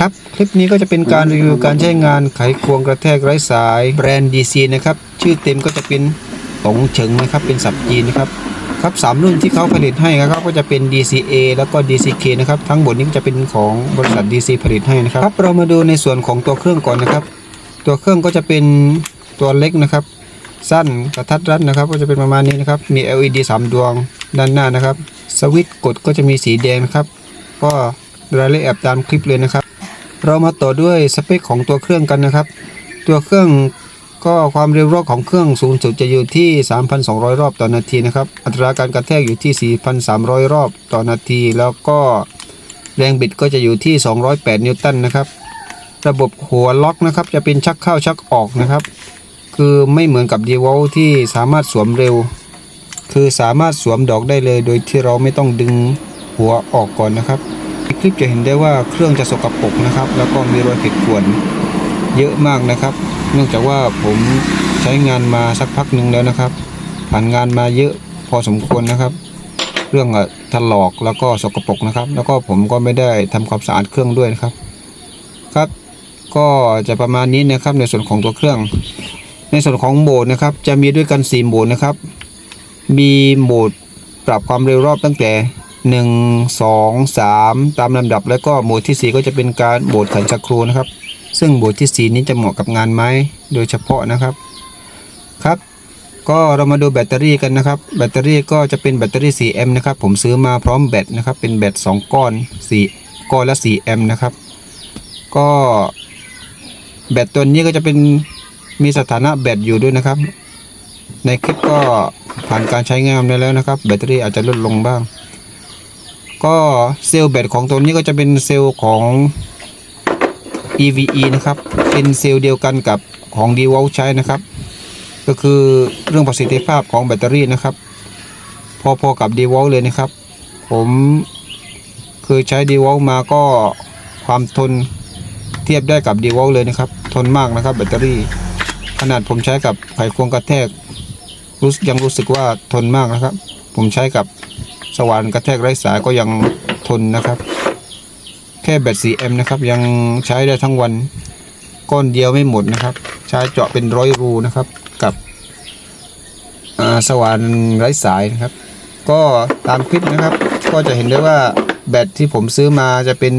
ครับ คลิปนี้ก็จะเป็นการรีวิวการใช้งานไขควงกระแทกไร้สายแบรนด์ DC นะครับ ชื่อเต็มก็จะเป็นตงเฉิงนะครับ เป็นสับจีนนะครับ ครับสามรุ่นที่เขาผลิตให้นะครับก็จะเป็น DCA แล้วก็ DCK นะครับ ทั้งหมดนี้จะเป็นของบริษัท DC ผลิตให้นะครับครับเรามาดูในส่วนของตัวเครื่องก่อนนะครับ ตัวเครื่องก็จะเป็นตัวเล็กนะครับ สั้นกระทัดรัดนะครับ ก็จะเป็นประมาณนี้นะครับ มี LED 3 ดวงด้านหน้านะครับ สวิตช์กดก็จะมีสีแดงนะครับ ก็รายละเอียดตามคลิปเลยนะครับ เรามาต่อด้วยสเปคของตัวเครื่องกันนะครับ ตัวเครื่องก็ความเร็วรอบของเครื่องสูงสุดจะอยู่ที่ 3,200 รอบต่อนาทีนะครับ อัตราการกระแทกอยู่ที่ 4,300 รอบต่อนาที แล้วก็แรงบิดก็จะอยู่ที่ 208 นิวตันนะครับ ระบบหัวล็อกนะครับจะเป็นชักเข้าชักออกนะครับ คือไม่เหมือนกับ d e v o l ที่สามารถสวมเร็ว คือสามารถสวมดอกได้เลย โดยที่เราไม่ต้องดึงหัวออกก่อนนะครับ คลิปจะเห็นได้ว่าเครื่องจะสกปรกนะครับ แล้วก็มีรอยขีดข่วนเยอะมากนะครับ เนื่องจากว่าผมใช้งานมาสักพักหนึ่งแล้วนะครับ ผ่านงานมาเยอะพอสมควรนะครับ เรื่องถลอกแล้วก็สกปรกนะครับ แล้วก็ผมก็ไม่ได้ทำความสะอาดเครื่องด้วยนะครับ ครับ ก็จะประมาณนี้นะครับในส่วนของตัวเครื่อง ในส่วนของโหมดนะครับ จะมีด้วยกัน 4 โหมดนะครับ มีโหมดปรับความเร็วรอบตั้งแต่ 1 2 3ตามลำดับแล้วก็โหมดทีสี่4 ก็จะเป็นการโหมดขันชักครูนะครับ ซึ่งโหมดที่ 4 นี้จะเหมาะกับงานไม้โดยเฉพาะนะครับครับ ก็เรามาดูแบตเตอรี่กันนะครับ แบตเตอรี่ก็จะเป็นแบตเตอรี่ 4M นะครับ ผมซื้อมาพร้อมแบตนะครับ เป็นแบต2ก้อน4ก้อนละ 4M นะครับ ก็แบตตัวนี้ก็จะเป็นมีสถานะแบตอยู่ด้วยนะครับ ในคลิปก็ผ่านการใช้งานได้แล้วนะครับ แบตเตอรี่อาจจะลดลงบ้าง ก็เซลล์แบตของตัวนี้ก็จะเป็นเซลล์ของ EVE นะครับ เป็นเซลล์เดียวกันกับของ d w a l ใช้นะครับ ก็คือเรื่องประสิทธิภาพของแบตเตอรี่นะครับ พอๆกับ d w a l เลยนะครับ ผมเคือใช้ d w a l มาก็ความทนเทียบได้กับ d w a l เลยนะครับ ทนมากนะครับ แบตเตอรี่ ขนาดผมใช้กับไขควงกระแทกรู้สึกยังรู้สึกว่าทนมากนะครับ ผมใช้กับ สว่านกระแทกไร้สายก็ยังทนนะครับ แค่แบต 4M นะครับยังใช้ได้ทั้งวันก้อนเดียวไม่หมดนะครับ ใช้เจาะเป็นร้อยรูนะครับกับสว่านไร้สายนะครับ ก็ตามคลิปนะครับ ก็จะเห็นได้ว่าแบตที่ผมซื้อมาจะเป็น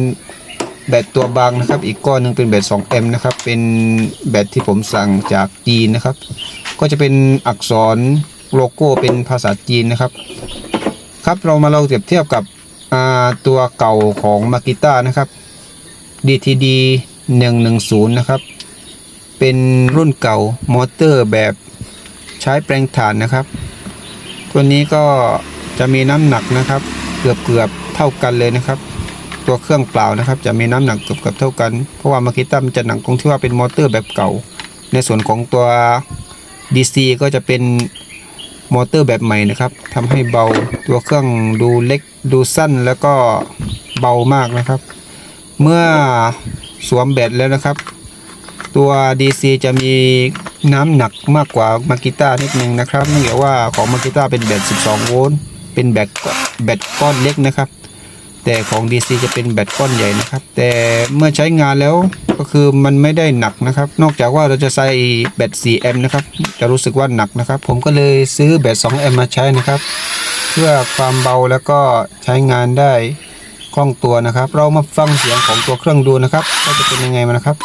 แบตตัวบางนะครับ อีกก้อนหนึ่งเป็นแบต 2M นะครับ เป็นแบตที่ผมสั่งจากจีนนะครับ ก็จะเป็นอักษรโลโก้เป็นภาษาจีนนะครับ ครับเรามาลองเปรียบเทียบกับตัวเก่าของมากิต้านะครับ DTD 110 นะครับ เป็นรุ่นเก่ามอเตอร์แบบใช้แปลงถ่านนะครับ ตัวนี้ก็จะมีน้ำหนักนะครับ เกือบเกือบเท่ากันเลยนะครับ ตัวเครื่องเปล่านะครับ จะมีน้ำหนักเกือบเกือบเท่ากัน เพราะว่ามากิต้ามันจะหนักตรงที่ว่าเป็นมอเตอร์แบบเก่า ในส่วนของตัว DC ก็จะเป็น มอเตอร์แบบใหม่นะครับทำให้เบาตัวเครื่องดูเล็กดูสั้นแล้วก็เบามากนะครับ เมื่อสวมแบตแล้วนะครับ ตัว DC จะมีน้ำหนักมากกว่ามากิต้านิดนึงนะครับเนื่องจากว่าของมากิต้าเป็นแบต 12 โวลต์เป็นแบตแบตก้อนเล็กนะครับ แต่ของ DC จะเป็นแบตก้อนใหญ่นะครับ แต่เมื่อใช้งานแล้ว ก็คือมันไม่ได้หนักนะครับ นอกจากว่าเราจะใส่แบต 4M นะครับ จะรู้สึกว่าหนักนะครับ ผมก็เลยซื้อแบต 2M มป์มาใช้นะครับ เพื่อความเบาแล้วก็ใช้งานได้คล่องตัวนะครับ เรามาฟังเสียงของตัวเครื่องดูนะครับว่าจะเป็นยังไงมานะครับ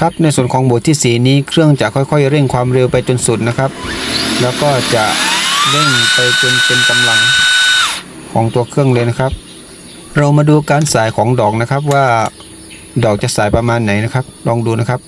ครับในส่วนของโหมดที่สีนี้เครื่องจะค่อยๆ เร่งความเร็วไปจนสุดนะครับ แล้วก็จะเร่งไปจนเป็นกำลังของตัวเครื่องเลยนะครับ เรามาดูการสายของดอกนะครับว่าดอกจะสายประมาณไหนนะครับ ลองดูนะครับ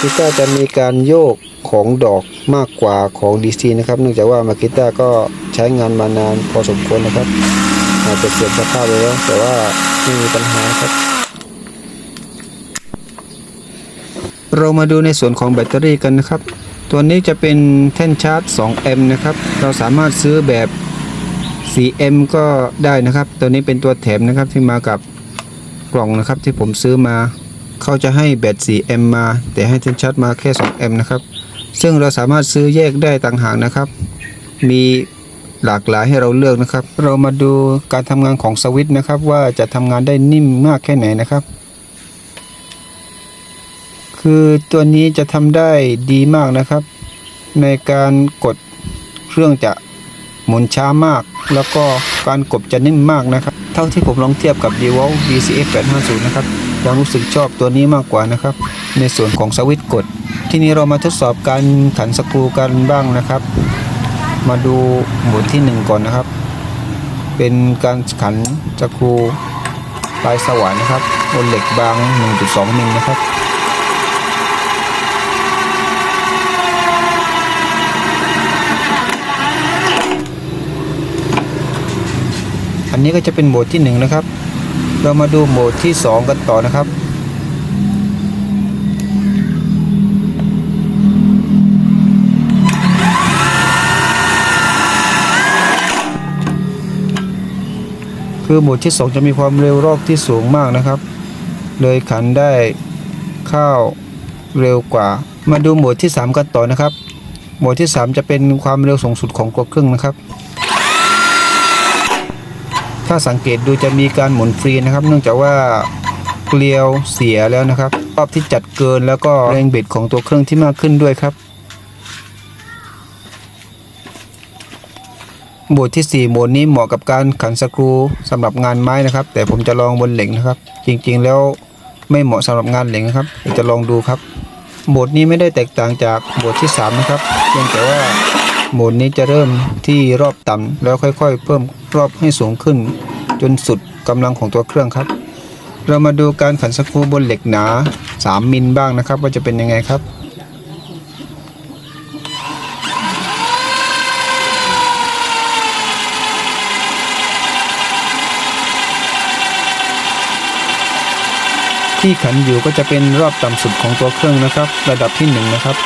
กิต้าจะมีการโยกของดอกมากกว่าของ DC นะครับ เนื่องจากว่ามากิต้าก็ใช้งานมานานพอสมควรนะครับ อาจจะเสื่อมสภาพไปแล้วแต่ว่าไม่มีปัญหาครับ เรามาดูในส่วนของแบตเตอรี่กันนะครับ ตัวนี้จะเป็นแท่นชาร์จ 2M นะครับ เราสามารถซื้อแบบ 4M ก็ได้นะครับ ตัวนี้เป็นตัวแถมนะครับที่มากับกล่องนะครับที่ผมซื้อมา เขาจะให้แบต 4M มา แต่ให้แท่นชาร์จมาแค่ 2M นะครับ ซึ่งเราสามารถซื้อแยกได้ต่างหากนะครับ มีหลากหลายให้เราเลือกนะครับ เรามาดูการทำงานของสวิตช์นะครับ ว่าจะทำงานได้นิ่มมากแค่ไหนนะครับ คือตัวนี้จะทำได้ดีมากนะครับ ในการกดเครื่องจะหมุนช้ามาก แล้วก็การกดจะนิ่มมากนะครับ เท่าที่ผมลองเทียบกับ d e v o l DCF 850 นะครับ ยังรู้สึกชอบตัวนี้มากกว่านะครับ ในส่วนของสวิตช์กด ที่นี้เรามาทดสอบการขันสกรูกันบ้างนะครับ มาดูหมุนที่ 1 ก่อนนะครับ เป็นการขันสกรูปลายสว่านนะครับบนเหล็กบาง 1.2 มิลนะครับอันนี้ก็จะเป็นโหมดที่1นะครับ เรามาดูโหมดที่ 2 กันต่อนะครับ คือโหมดที่ 2 จะมีความเร็วรอบที่สูงมากนะครับ เลยขันได้เข้าวเร็วกว่า มาดูโหมดที่ 3 กันต่อนะครับ โหมดที่ 3 จะเป็นความเร็วสูงสุดของตัวเครื่องนะครับ ถ้าสังเกตดูจะมีการหมุนฟรีนะครับ เนื่องจากว่าเกลียวเสียแล้วนะครับรอบที่จัดเกินแล้วก็แรงบิดของตัวเครื่องที่มากขึ้นด้วยครับโหมดที่ 4 โหมดนี้เหมาะกับการขันสกรูสำหรับงานไม้นะครับ แต่ผมจะลองบนเหล็กนะครับ จริงๆ แล้วไม่เหมาะสำหรับงานเหล็กนะครับจะลองดูครับโหมดนี้ไม่ได้แตกต่างจากโหมดที่ 3 นะครับเพียงแต่ว่า โหมดนี้จะเริ่มที่รอบต่ำแล้วค่อยๆ เพิ่มรอบให้สูงขึ้น จนสุดกำลังของตัวเครื่องครับ เรามาดูการขันสกรูบนเหล็กหนา 3 มิลบ้างนะครับ ว่าจะเป็นยังไงครับที่ขันอยู่ก็จะเป็นรอบต่ำสุดของตัวเครื่องนะครับ ระดับที่1นะครับ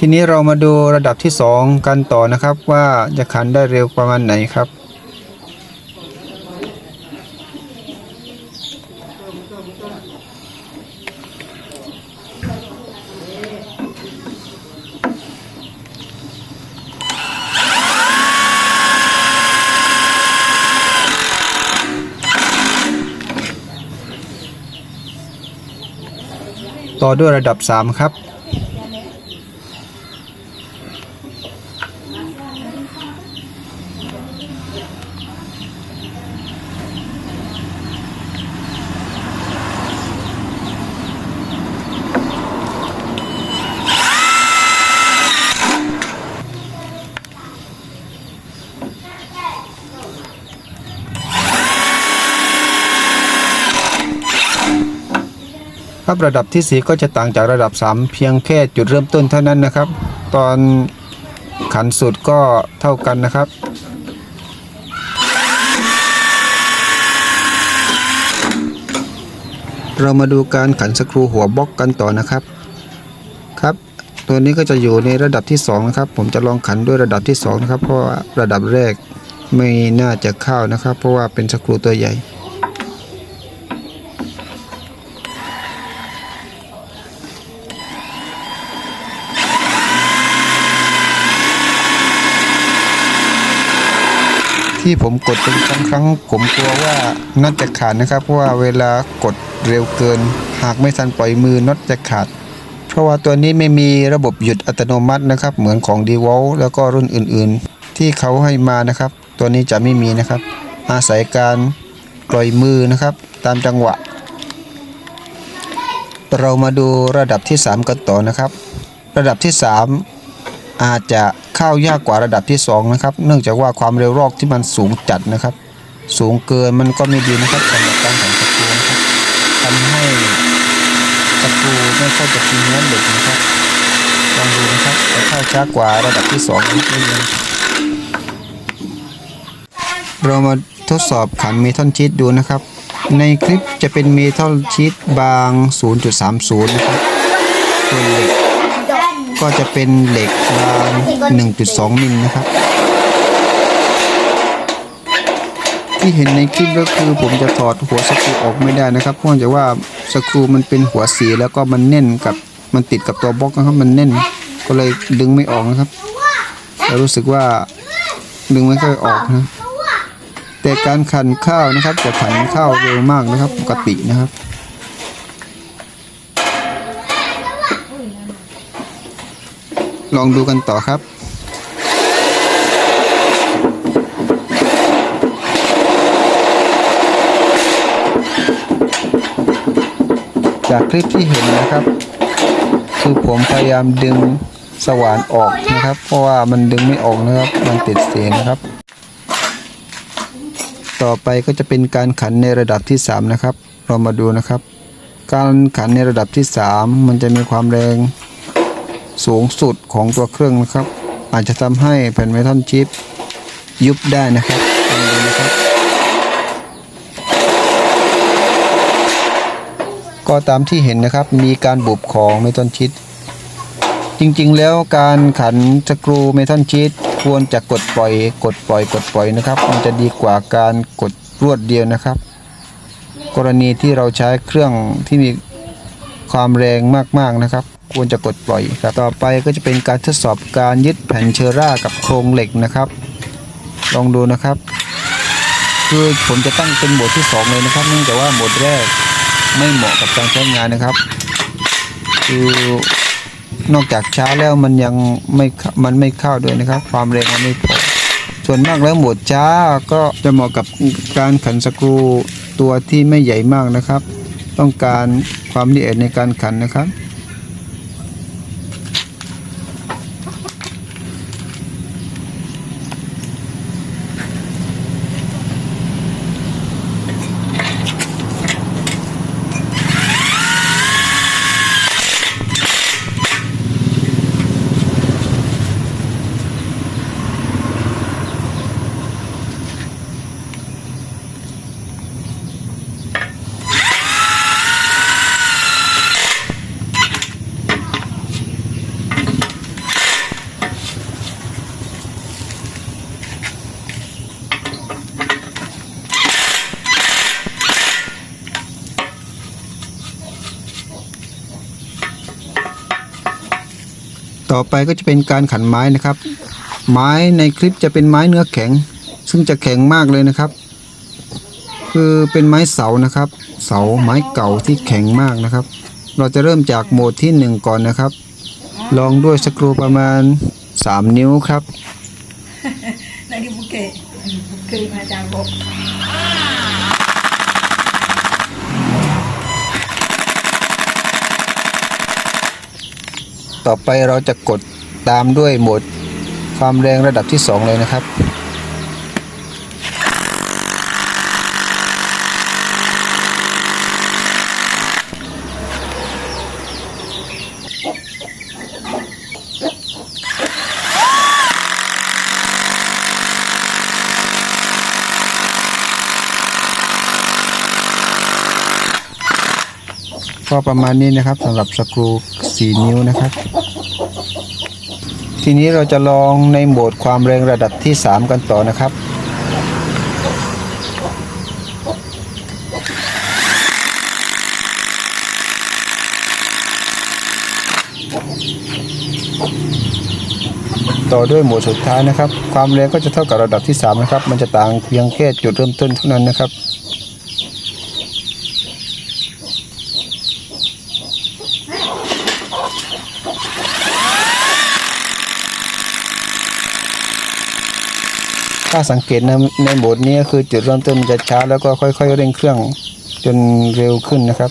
ทีนี้เรามาดูระดับที่ 2 กันต่อนะครับว่าจะขันได้เร็วประมาณไหนครับต่อด้วยระดับ 3 ครับ ครับระดับที่ 4 ก็จะต่างจากระดับ 3 เพียงแค่จุดเริ่มต้นเท่านั้นนะครับ ตอนขันสุดก็เท่ากันนะครับ เรามาดูการขันสกรูหัวบล็อกกันต่อนะครับครับ ตัวนี้ก็จะอยู่ในระดับที่ 2 นะครับ ผมจะลองขันด้วยระดับที่ 2 นะครับ เพราะว่าระดับแรกไม่น่าจะเข้านะครับ เพราะว่าเป็นสกรูตัวใหญ่ ที่ผมกดเป็นครั้งครั้งๆผมกลัวว่าน็อตจะขาดนะครับ เพราะว่าเวลากดเร็วเกิน หากไม่ทันปล่อยมือน็อตจะขาด เพราะว่าตัวนี้ไม่มีระบบหยุดอัตโนมัตินะครับ เหมือนของ d e w a l แล้วก็รุ่นอื่นๆ ที่เขาให้มานะครับ ตัวนี้จะไม่มีนะครับ อาศัยการปล่อยมือนะครับ ตามจังหวะ เรามาดูระดับที่ 3 กันต่อนะครับ ระดับที่ 3 อาจจะเข้ายากกว่าระดับที่ 2 นะครับ เนื่องจากว่าความเร็วรอกที่มันสูงจัดนะครับ สูงเกินมันก็ไม่ดีนะครับสำหรับการขันสกูนะครับทำให้สกูไม่ค่อยจะกินเนื้อเหล็กนะครับลองดูนะครับจะเข้าช้ากว่าระดับที่สองนิดนึงเรามาทดสอบขันเมทัลชีตดูนะครับ ในคลิปจะเป็นเมทัลชีตบาง 0.30 นะครับส่วนเหล็ก ก็จะเป็นเหล็กบาง 1.2 มิลนะครับ ที่เห็นในคลิปก็คือผมจะถอดหัวสกรูออกไม่ได้นะครับ เพราะจากว่าสกรูมันเป็นหัวสีแล้วก็มันแน่นกับมันติดกับตัวบล็อกนะครับมันแน่นก็เลยดึงไม่ออกนะครับแล้วรู้สึกว่าดึงไม่ค่อยออกนะแต่การขันข้าวนะครับจะขันข้าวเร็วมากนะครับ ปกตินะครับ ลองดูกันต่อครับจากคลิปที่เห็นนะครับ คือผมพยายามดึงสว่านออกนะครับ เพราะว่ามันดึงไม่ออกนะครับมันติดเสียนะครับ ต่อไปก็จะเป็นการขันในระดับที่ 3 นะครับ เรามาดูนะครับ การขันในระดับที่ 3 มันจะมีความแรง สูงสุดของตัวเครื่องนะครับ อาจจะทำให้แผ่นเมทัลชิปยุบได้นะครับลองดูนะครับ ก็ตามที่เห็นนะครับมีการบุบของเมทัลชิปจริงๆ แล้วการขันสกรูเมทัลชีตควรจะกดปล่อย กดปล่อย กดปล่อยนะครับ มันจะดีกว่าการกดรวดเดียวนะครับ กรณีที่เราใช้เครื่องที่มีความแรงมากๆนะครับ ควรจะกดปล่อยครับต่อไปก็จะเป็นการทดสอบการยึดแผ่นเชอร่ากับโครงเหล็กนะครับ ลองดูนะครับ คือผมจะตั้งเป็นโหมดที่สองเลยนะครับ เนื่องจากว่าโหมดแรกไม่เหมาะกับการใช้งานนะครับ คือนอกจากช้าแล้วมันยังไม่มันไม่เข้าด้วยนะครับ ความแรงมันไม่พอส่วนมากแล้วโหมดช้าก็จะเหมาะกับการขันสกรูตัวที่ไม่ใหญ่มากนะครับ ต้องการความละเอียดในการขันนะครับ ต่อไปก็จะเป็นการขันไม้นะครับ ไม้ในคลิปจะเป็นไม้เนื้อแข็ง ซึ่งจะแข็งมากเลยนะครับ คือเป็นไม้เสานะครับ เสาไม้เก่าที่แข็งมากนะครับ เราจะเริ่มจากโหมดที่ 1 ก่อนนะครับ ลองด้วยสกรูประมาณ 3 นิ้วครับ Lagi bukit. Bukit macam bok. ต่อไปเราจะกดตามด้วยโหมดความแรงระดับที่ 2 เลยนะครับ ประมาณนี้นะครับสำหรับสกรู4 นิ้วนะครับ ทีนี้เราจะลองในโหมดความแรงระดับที่ 3 กันต่อนะครับต่อด้วยโหมดสุดท้ายนะครับ ความแรงก็จะเท่ากับระดับที่ 3 นะครับ มันจะต่างเพียงแค่จุดเริ่มต้นเท่านั้นนะครับ ถ้าสังเกตในในโหมดนี้ก็คือจุดเริ่มต้นมันจะช้าแล้วก็ค่อย ๆ เร่งเครื่องจนเร็วขึ้นนะครับ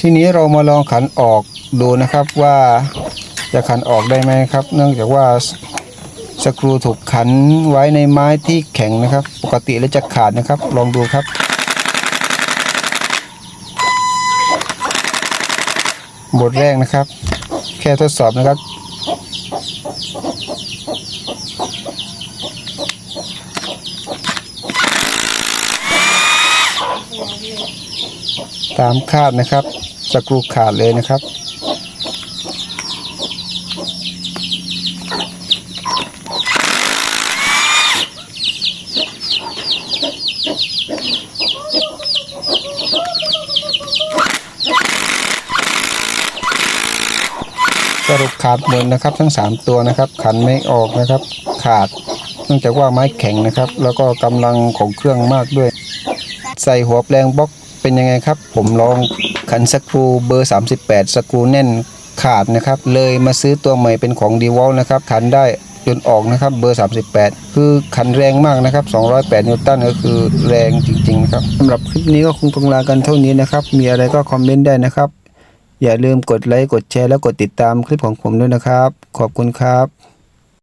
ทีนี้เรามาลองขันออกดูนะครับว่าจะขันออกได้ไหมครับ เนื่องจากว่าสสกรูถูกขันไว้ในไม้ที่แข็งนะครับ ปกติแล้วจะขาดนะครับ ลองดูครับบทแรกนะครับ แค่ทดสอบนะครับ ตามคาดนะครับสกรูขาดเลยนะครับ ขาดหมดนะครับทั้ง 3 ตัวนะครับ ขันไม่ออกนะครับ ขาดเนื่องจากว่าไม้แข็งนะครับ แล้วก็กำลังของเครื่องมากด้วย ใส่หัวแปลงบล็อกเป็นยังไงครับ ผมลองขันสกรูเบอร์ 38 สกรูแน่นขาดนะครับ เลยมาซื้อตัวใหม่เป็นของดีวอลนะครับ ขันได้จนออกนะครับเบอร์ 38 คือขันแรงมากนะครับ 208 นิวตันก็คือแรงจริงๆนะครับสำหรับคลิปนี้ก็คงต้องลากันเท่านี้นะครับ มีอะไรก็คอมเมนต์ได้นะครับ อย่าลืมกดไลค์กดแชร์แล้วกดติดตามคลิปของผมด้วยนะครับ ขอบคุณครับ